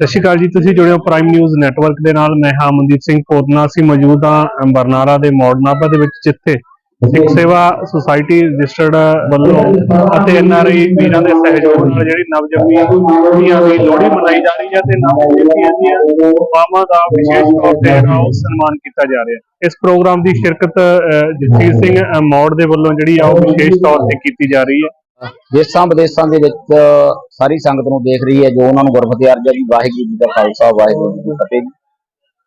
ਸਤਿ ਸ਼੍ਰੀ ਅਕਾਲ ਜੀ ਤੁਸੀਂ ਜੁੜੇ ਹੋ ਪ੍ਰਾਈਮ ਨਿਊਜ਼ ਨੈਟਵਰਕ ਦੇ ਨਾਲ। ਮੈਂ ਹਾਂ ਮਨਦੀਪ ਸਿੰਘ ਪੋਤਨਾ ਅਸੀਂ ਮੌਜੂਦ ਹਾਂ ਬਰਨਾਲਾ ਦੇ ਮੋੜ ਨਾਭਾ ਦੇ ਵਿੱਚ ਜਿੱਥੇ ਸਿੱਖ ਸੇਵਾ ਸੁਸਾਇਟੀ ਰਜਿਸਟਰਡ ਵੱਲੋਂ ਅਤੇ ਐਨਆਰਆਈ ਵੀਰਾਂ ਦੇ ਸਹਿਯੋਗ ਨਾਲ ਜਿਹੜੀ ਨਵਜੰਮੀਆਂ ਕੁੜੀਆਂ ਦੀ ਲੋਹੜੀ ਮਨਾਈ ਜਾ ਰਹੀ ਹੈ ਤੇ ਨਵਜੰਮੀਆਂ ਦੀਆਂ ਮਾਵਾਂ ਦਾ ਵਿਸ਼ੇਸ਼ ਤੌਰ ਤੇ ਜਿਹੜਾ ਸਨਮਾਨ ਕੀਤਾ ਜਾ ਰਿਹਾ ਇਸ ਪ੍ਰੋਗਰਾਮ ਦੀ ਸ਼ਿਰਕਤ ਅ, ਜਗਸੀਰ ਸਿੰਘ ਮੌੜ ਦੇ ਵੱਲੋਂ ਜਿਹੜੀ ਆ ਉਹ ਵਿਸ਼ੇਸ਼ ਤੌਰ ਤੇ ਕੀਤੀ ਜਾ ਰਹੀ ਹੈ। ਦੇਸ਼ਾਂ ਵਿਦੇਸ਼ਾਂ ਦੇ ਵਿੱਚ ਸਾਰੀ ਸੰਗਤ ਨੂੰ ਦੇਖ ਰਹੀ ਹੈ, ਜੋ ਉਹਨਾਂ ਨੂੰ ਗੁਰਮਤਿ ਅਰਜਾ ਜੀ, ਵਾਹਿਗੁਰੂ ਜੀ ਦਾ ਖਾਲਸਾ, ਵਾਹਿਗੁਰੂ ਜੀ ਕੀ ਫਤਿਹ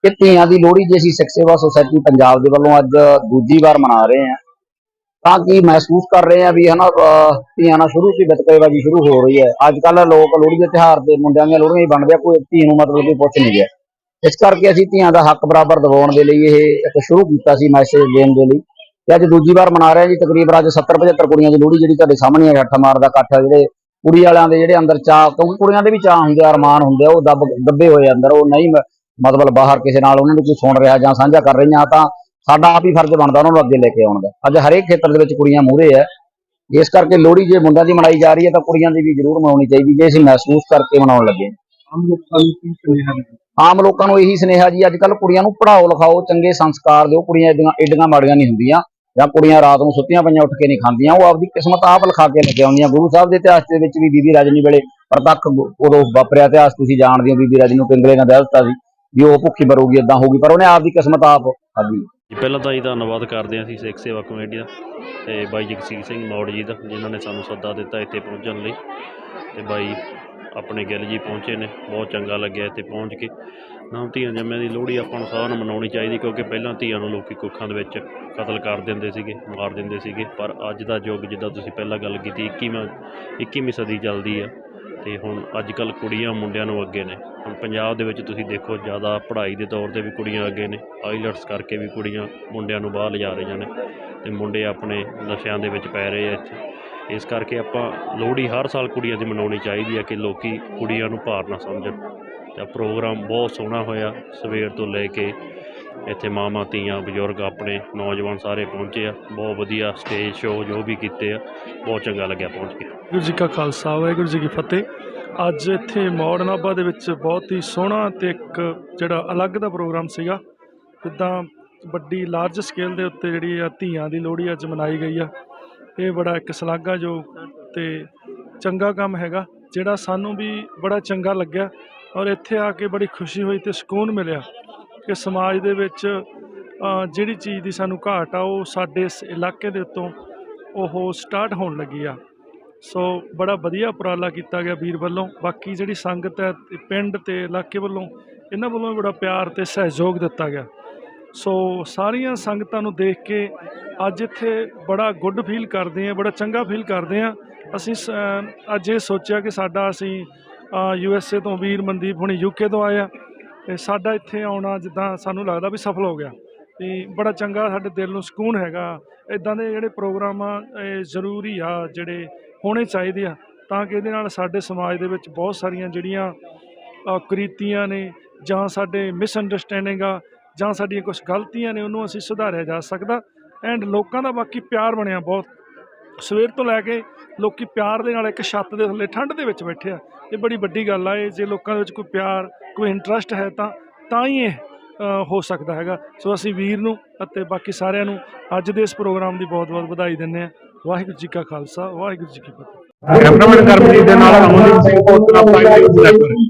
ਇਹ ਧੀਆਂ ਦੀ ਲੋਹੜੀ ਜੇ ਅਸੀਂ ਸਿੱਖ ਸੇਵਾ ਸੁਸਾਇਟੀ ਪੰਜਾਬ ਦੇ ਵੱਲੋਂ ਅੱਜ ਦੂਜੀ ਵਾਰ ਮਨਾ ਰਹੇ ਹਾਂ। ਤਾਂ ਕਿ ਮਹਿਸੂਸ ਕਰ ਰਹੇ ਹਾਂ ਵੀ ਹਨਾ, ਅਹ, ਧੀਆਂ ਨਾਲ ਸ਼ੁਰੂ ਸੀ ਵਿਤਕਰੇਬਾਜ਼ੀ ਸ਼ੁਰੂ ਹੋ ਰਹੀ ਹੈ। ਅੱਜ ਕੱਲ ਲੋਕ ਲੋਹੜੀ ਦੇ ਤਿਉਹਾਰ ਤੇ ਮੁੰਡਿਆਂ ਦੀਆਂ ਲੋਹੜੀਆਂ ਹੀ ਬਣਦੇ ਆ ਕੋਈ ਧੀ ਨੂੰ ਮਤਲਬ ਕੋਈ ਪੁੱਛ ਨਹੀਂ ਗਿਆ ਇਸ ਕਰਕੇ ਅਸੀਂ ਧੀਆਂ ਦਾ ਹੱਕ ਬਰਾਬਰ ਦਿਵਾਉਣ ਦੇ ਲਈ ਇਹ ਇੱਕ ਸ਼ੁਰੂ ਕੀਤਾ ਸੀ ਮੈਸੇਜ ਦੇਣ ਦੇ ਲਈ। ਤੇ ਅੱਜ ਦੂਜੀ ਵਾਰ ਮਨਾ ਰਹੇ ਜੀ ਤਕਰੀਬਨ ਅੱਜ 70 75 ਕੁੜੀਆਂ ਦੀ ਲੋਹੜੀ ਜਿਹੜੀ ਤੁਹਾਡੇ ਸਾਹਮਣੇ ਹੈ ਅੱਠ ਮਾਰ ਦਾ ਇਕੱਠ ਆ ਜਿਹੜੇ ਕੁੜੀ ਵਾਲਿਆਂ ਦੇ ਜਿਹੜੇ ਅੰਦਰ ਚਾਹ ਕਿਉਂਕਿ ਕੁੜੀਆਂ ਦੇ ਵੀ ਚਾਹ ਹੁੰਦੇ ਆ ਅਰਮਾਨ ਹੁੰਦੇ ਆ ਉਹ ਦੱਬ ਦੱਬੇ ਹੋਏ ਅੰਦਰ ਉਹ ਨਹੀਂ ਮਤਲਬ ਬਾਹਰ ਕਿਸੇ ਨਾਲ ਉਹਨਾਂ ਨੂੰ ਕੋਈ ਸੁਣ ਰਿਹਾ ਜਾਂ ਸਾਂਝਾ ਕਰ ਰਹੀਆਂ ਤਾਂ ਸਾਡਾ ਆਪ ਹੀ ਫਰਜ਼ ਬਣਦਾ ਉਹਨਾਂ ਨੂੰ ਅੱਗੇ ਲੈ ਕੇ ਆਉਣ ਦਾ। ਅੱਜ ਹਰੇਕ ਖੇਤਰ ਦੇ ਵਿੱਚ ਕੁੜੀਆਂ ਮੂਹਰੇ ਆ। ਇਸ ਕਰਕੇ ਲੋਹੜੀ ਜੇ ਮੁੰਡਿਆਂ ਦੀ ਮਨਾਈ ਜਾ ਰਹੀ ਹੈ ਤਾਂ ਕੁੜੀਆਂ ਦੀ ਵੀ ਜ਼ਰੂਰ ਮਨਾਉਣੀ ਚਾਹੀਦੀ ਜੇ ਅਸੀਂ ਮਹਿਸੂਸ ਕਰਕੇ ਮਨਾਉਣ ਲੱਗੇ। ਆਮ ਲੋਕਾਂ ਨੂੰ ਕੀ ਸੁਨੇਹਾ ਆਮ ਲੋਕਾਂ ਨੂੰ ਇਹੀ ਸੁਨੇਹਾ ਜੀ ਅੱਜ ਕੱਲ ਕੁੜੀਆਂ ਨੂੰ ਪੜਾਓ ਲਿਖਾਓ ਚੰਗੇ ਸੰਸਕਾਰ ਦਿਓ ਕੁੜੀਆਂ ਏਡੀਆਂ ਮਾੜੀਆਂ ਨਹੀਂ ਹੁੰਦੀਆਂ। ਜਾਂ ਕੁੜੀਆਂ ਰਾਤ ਨੂੰ ਸੁੱਤੀਆਂ ਪਈਆਂ ਉੱਠ ਕੇ ਨਹੀਂ ਖਾਂਦੀਆਂ, ਉਹ ਆਪਦੀ ਕਿਸਮਤ ਆਪ ਲਿਖਾ ਕੇ ਲੈ ਆਉਂਦੀਆਂ। ਗੁਰੂ ਸਾਹਿਬ ਦੇ ਇਤਿਹਾਸ ਦੇ ਵਿੱਚ ਵੀ ਬੀਬੀ ਰਾਜਨੀ ਵੇਲੇ ਪ੍ਰਤੱਖ ਉਦੋਂ ਵਾਪਰਿਆ ਇਤਿਹਾਸ, ਤੁਸੀਂ ਜਾਣਦੇ ਹੋ ਬੀਬੀ ਰਜਨੀ ਨੂੰ ਪਿੰਗਲੇ ਨਾਲ ਵਿਆਹ ਦਿੱਤਾ ਸੀ, ਵੀ ਉਹ ਭੁੱਖੀ ਮਰੂਗੀ ਇਦਾਂ ਹੋਊਗੀ, ਪਰ ਉਹਨੇ ਆਪਦੀ ਕਿਸਮਤ ਆਪ ਖਾਧੀ ਜੀ, ਪਹਿਲਾਂ ਤਾਂ ਜੀ ਧੰਨਵਾਦ ਕਰਦੇ ਹਾਂ ਅਸੀਂ ਸਿੱਖ ਸੇਵਾ ਕਮੇਟੀ ਦਾ ਤੇ ਬਾਈ ਜਗਸੀਰ ਸਿੰਘ ਮੌੜ ਜੀ ਦਾ, ਜਿਨ੍ਹਾਂ ਨੇ ਸਾਨੂੰ ਸੱਦਾ ਦਿੱਤਾ ਇੱਥੇ ਪਹੁੰਚਣ ਲਈ। ਤੇ ਬਾਈ ਆਪਣੇ ਗਿੱਲ ਜੀ ਪਹੁੰਚੇ ਨੇ, ਬਹੁਤ ਚੰਗਾ ਲੱਗਿਆ ਇੱਥੇ ਪਹੁੰਚ ਕੇ। ਨਾਮ ਧੀਆਂ ਜੰਮਿਆਂ ਦੀ ਲੋਹੜੀ ਆਪਾਂ ਨੂੰ ਸਾਰਿਆਂ ਨੂੰ ਮਨਾਉਣੀ ਚਾਹੀਦੀ, ਕਿਉਂਕਿ ਪਹਿਲਾਂ ਧੀਆਂ ਨੂੰ ਲੋਕੀ ਕੁੱਖਾਂ ਦੇ ਵਿੱਚ ਕਤਲ ਕਰ ਦਿੰਦੇ ਸੀਗੇ, ਮਾਰ ਦਿੰਦੇ ਸੀਗੇ। ਪਰ ਅੱਜ ਦਾ ਯੁੱਗ, ਜਿੱਦਾਂ ਤੁਸੀਂ ਪਹਿਲਾਂ ਗੱਲ ਕੀਤੀ 21ਵਾਂ 21ਵੀਂ ਸਦੀ ਚੱਲਦੀ ਆ, ਤੇ ਹੁਣ ਅੱਜ ਕੱਲ ਕੁੜੀਆਂ ਮੁੰਡਿਆਂ ਨੂੰ ਅੱਗੇ ਨੇ। ਹੁਣ ਪੰਜਾਬ ਦੇ ਵਿੱਚ ਤੁਸੀਂ ਦੇਖੋ, ਜ਼ਿਆਦਾ ਪੜ੍ਹਾਈ ਦੇ ਤੌਰ ਤੇ ਵੀ ਕੁੜੀਆਂ ਅੱਗੇ ਨੇ, ਆਈਲਟਸ ਕਰਕੇ ਵੀ ਕੁੜੀਆਂ ਮੁੰਡਿਆਂ ਨੂੰ ਬਾਹਰ ਲਿਜਾ ਰਹੀਆਂ ਨੇ, ਤੇ ਮੁੰਡੇ ਆਪਣੇ ਨਸ਼ਿਆਂ ਦੇ ਵਿੱਚ ਪੈ ਰਹੇ ਆ ਇੱਥੇ। ਇਸ ਕਰਕੇ ਆਪਾਂ ਲੋਹੜੀ ਹਰ ਸਾਲ ਕੁੜੀਆਂ ਦੀ ਮਨਾਉਣੀ ਚਾਹੀਦੀ ਹੈ ਕਿ ਲੋਕੀ ਕੁੜੀਆਂ ਨੂੰ ਭਾਰ ਨਾ ਸਮਝਣ। ਤਾਂ ਪ੍ਰੋਗਰਾਮ ਬਹੁਤ ਸੋਹਣਾ ਹੋਇਆ ਸਵੇਰ ਤੋਂ ਲੈ ਕੇ ਇੱਥੇ ਮਾਵਾਂ, ਧੀਆਂ, ਬਜ਼ੁਰਗ ਆਪਣੇ ਨੌਜਵਾਨ ਸਾਰੇ ਪਹੁੰਚੇ ਆ। ਬਹੁਤ ਵਧੀਆ ਸਟੇਜ ਸ਼ੋਅ ਜੋ ਵੀ ਕੀਤੇ ਆ, ਬਹੁਤ ਚੰਗਾ ਲੱਗਿਆ ਪਹੁੰਚ ਕੇ। ਗੁਰੂ ਜੀ ਕਾ ਖਾਲਸਾ, ਵਾਹਿਗੁਰੂ ਜੀ ਕੀ ਫਤਿਹ। ਅੱਜ ਇੱਥੇ ਮੌੜ ਨਾਭਾ ਦੇ ਵਿੱਚ ਬਹੁਤ ਹੀ ਸੋਹਣਾ ਤੇ ਇੱਕ ਜਿਹੜਾ ਅਲੱਗ ਦਾ ਪ੍ਰੋਗਰਾਮ ਸੀਗਾ। ਜਿੱਦਾਂ ਵੱਡੀ ਲਾਰਜ ਸਕੇਲ ਦੇ ਉੱਤੇ ਜਿਹੜੀ ਆ ਧੀਆਂ ਦੀ ਲੋਹੜੀ ਅੱਜ ਮਨਾਈ ਗਈ ਆ। ਇਹ ਬੜਾ ਇੱਕ ਸ਼ਲਾਘਾਯੋਗ ਤੇ ਚੰਗਾ ਕੰਮ ਹੈਗਾ, ਜਿਹੜਾ ਸਾਨੂੰ ਵੀ ਬੜਾ ਚੰਗਾ ਲੱਗਿਆ ਔਰ ਇੱਥੇ ਆ ਕੇ ਬੜੀ ਖੁਸ਼ੀ ਹੋਈ ਤੇ ਸਕੂਨ ਮਿਲਿਆ ਕਿ ਸਮਾਜ ਦੇ ਵਿੱਚ ਜਿਹੜੀ ਚੀਜ਼ ਦੀ ਸਾਨੂੰ ਘਾਟ ਆ, ਉਹ ਸਾਡੇ ਇਸ ਇਲਾਕੇ ਦੇ ਉੱਤੋਂ ਉਹ ਸਟਾਰਟ ਹੋਣ ਲੱਗੀ ਆ। ਸੋ ਬੜਾ ਵਧੀਆ ਉਪਰਾਲਾ ਕੀਤਾ ਗਿਆ ਵੀਰ ਵੱਲੋਂ। ਬਾਕੀ ਜਿਹੜੀ ਸੰਗਤ ਹੈ, ਪਿੰਡ ਤੇ ਇਲਾਕੇ ਵੱਲੋਂ, ਇਹਨਾਂ ਵੱਲੋਂ ਵੀ ਬੜਾ ਪਿਆਰ ਤੇ ਸਹਿਯੋਗ ਦਿੱਤਾ ਗਿਆ। ਸੋ ਸਾਰੀਆਂ ਸੰਗਤਾਂ ਨੂੰ ਦੇਖ ਕੇ ਅੱਜ ਇੱਥੇ ਬੜਾ ਗੁੱਡ ਫੀਲ ਕਰਦੇ ਆ ਬੜਾ ਚੰਗਾ ਫੀਲ ਕਰਦੇ ਆ ਅਸੀਂ ਸ- ਅੱਜ ਇਹ ਸੋਚਿਆ ਕਿ ਸਾਡਾ ਅਸੀਂ ਯੂ ਐਸ ਏ ਤੋਂ ਵੀਰ ਮਨਦੀਪ ਹੁਣੀ ਯੂਕੇ ਤੋਂ ਆਏ ਆ ਤੇ ਸਾਡਾ ਇੱਥੇ ਆਉਣਾ ਜਿੱਦਾਂ ਸਾਨੂੰ ਲੱਗਦਾ ਵੀ ਸਫਲ ਹੋ ਗਿਆ। ਤੇ ਬੜਾ ਚੰਗਾ ਸਾਡੇ ਦਿਲ ਨੂੰ ਸਕੂਨ ਹੈਗਾ। ਇਦਾਂ ਦੇ ਜਿਹੜੇ ਪ੍ਰੋਗਰਾਮ ਆ, ਇਹ ਜ਼ਰੂਰੀ ਆ ਜਿਹੜੇ ਹੋਣੇ ਚਾਹੀਦੇ ਆ, ਤਾਂ ਕਿ ਇਹਦੇ ਨਾਲ ਸਾਡੇ ਸਮਾਜ ਦੇ ਵਿੱਚ ਬਹੁਤ ਸਾਰੀਆਂ ਜਿਹੜੀਆਂ ਕੁਰੀਤੀਆਂ ਨੇ ਜਾਂ ਸਾਡੇ ਮਿਸਅੰਡਰਸਟੈਂਡਿੰਗ ਆ ਜਾਂ ਸਾਡੀਆਂ ਕੁਝ ਗਲਤੀਆਂ ਨੇ ਉਹਨੂੰ ਅਸੀਂ ਸੁਧਾਰਿਆ ਜਾ ਸਕਦਾ। ਐਂਡ ਲੋਕਾਂ ਦਾ ਬਾਕੀ ਪਿਆਰ ਬਣਿਆ ਬਹੁਤ। ਸਵੇਰ ਤੋਂ ਲੈ ਕੇ ਲੋਕੀ ਪਿਆਰ ਦੇ ਨਾਲ ਇੱਕ ਛੱਤ ਦੇ ਥੱਲੇ ਠੰਡ ਦੇ ਵਿੱਚ ਬੈਠੇ ਆ। ਇਹ ਬੜੀ ਵੱਡੀ ਗੱਲ ਆ ਇਹ ਜੇ ਲੋਕਾਂ ਦੇ ਵਿੱਚ ਕੋਈ ਪਿਆਰ ਕੋਈ ਇੰਟਰਸਟ ਹੈ ਤਾਂ ਤਾਂ ਹੀ ਇਹ ਹੋ ਸਕਦਾ ਹੈਗਾ। ਸੋ ਅਸੀਂ ਵੀਰ ਨੂੰ ਅਤੇ ਬਾਕੀ ਸਾਰਿਆਂ ਨੂੰ ਅੱਜ ਦੇ ਇਸ ਪ੍ਰੋਗਰਾਮ ਦੀ ਬਹੁਤ-ਬਹੁਤ ਵਧਾਈ ਦਿੰਦੇ ਆ। ਵਾਹਿਗੁਰੂ ਜੀ ਕਾ ਖਾਲਸਾ ਵਾਹਿਗੁਰੂ ਜੀ ਕੀ ਫਤਿਹ। ਕੈਮਰਾਮੈਨ ਕਰਮਜੀਤ ਦੇ ਨਾਲ ਅਮਨਦੀਪ ਸਿੰਘ ਪੋਦਨਾ ਪ੍ਰਾਈਮ ਨੈਟਵਰਕ